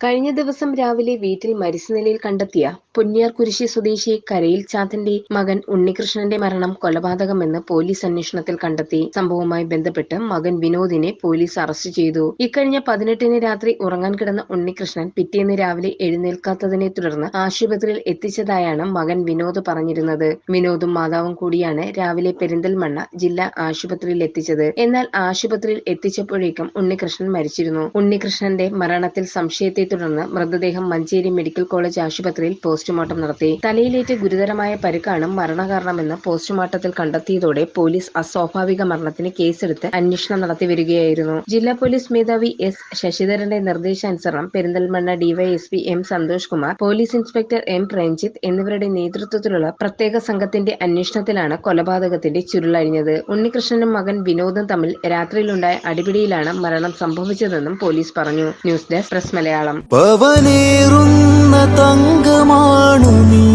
കഴിഞ്ഞ ദിവസം രാവിലെ വീട്ടിൽ മരിച്ച നിലയിൽ കണ്ടെത്തിയ പൊന്നിയാർകുരിശി സ്വദേശി കരയിൽ ചാത്തന്റെ മകൻ ഉണ്ണികൃഷ്ണന്റെ മരണം കൊലപാതകമെന്ന് പോലീസ് അന്വേഷണത്തിൽ കണ്ടെത്തി. സംഭവവുമായി ബന്ധപ്പെട്ട് മകൻ വിനോദിനെ പോലീസ് അറസ്റ്റ് ചെയ്തു. ഇക്കഴിഞ്ഞ പതിനെട്ടിന് രാത്രി ഉറങ്ങാൻ കിടന്ന ഉണ്ണികൃഷ്ണൻ പിറ്റേന്ന് രാവിലെ എഴുന്നേൽക്കാത്തതിനെ തുടർന്ന് ആശുപത്രിയിൽ എത്തിച്ചതായാണ് മകൻ വിനോദ് പറഞ്ഞിരുന്നത്. വിനോദും മാതാവും കൂടിയാണ് രാവിലെ പെരിന്തൽമണ്ണ ജില്ലാ ആശുപത്രിയിൽ എത്തിച്ചത്. എന്നാൽ ആശുപത്രിയിൽ എത്തിച്ചപ്പോഴേക്കും ഉണ്ണികൃഷ്ണൻ മരിച്ചിരുന്നു. ഉണ്ണികൃഷ്ണന്റെ മരണത്തിൽ സംശയത്തെ തുടർന്ന് മൃതദേഹം മഞ്ചേരി മെഡിക്കൽ കോളേജ് ആശുപത്രിയിൽ പോസ്റ്റ്മോർട്ടം നടത്തി. തലയിലേറ്റ് ഗുരുതരമായ പരുക്കാണ് മരണകാരണമെന്ന് പോസ്റ്റ്മോർട്ടത്തിൽ കണ്ടെത്തിയതോടെ പോലീസ് അസ്വാഭാവിക മരണത്തിന് കേസെടുത്ത് അന്വേഷണം നടത്തി വരികയായിരുന്നു. ജില്ലാ പോലീസ് മേധാവി എസ് ശശിധരന്റെ നിർദ്ദേശാനുസരണം Perinthalmanna DYSP M Santhosh Kumar police inspector M Premjith എന്നിവരുടെ നേതൃത്വത്തിലുള്ള പ്രത്യേക സംഘത്തിന്റെ അന്വേഷണത്തിലാണ് കൊലപാതകത്തിന്റെ ചുരുളഴിഞ്ഞത്. ഉണ്ണികൃഷ്ണനും മകൻ വിനോദും തമ്മിൽ രാത്രിയിലുണ്ടായ അടിപിടിയിലാണ് മരണം സംഭവിച്ചതെന്നും പോലീസ് പറഞ്ഞു. News desk press Malayalam. പവനേറുന്ന തങ്കമാണു നീ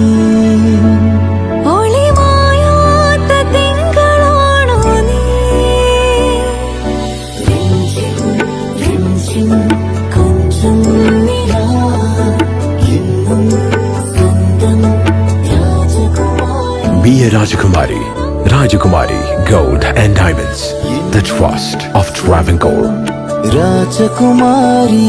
ഒളിമായാത്ത തിങ്കളാണോ നീ കൊഞ്ചം നിലാ എന്നും സ്വന്തം രാജകുമാരി Be a Rajakumari. Rajakumari Gold and Diamonds. The trust of Travancore. രാജകുമാരി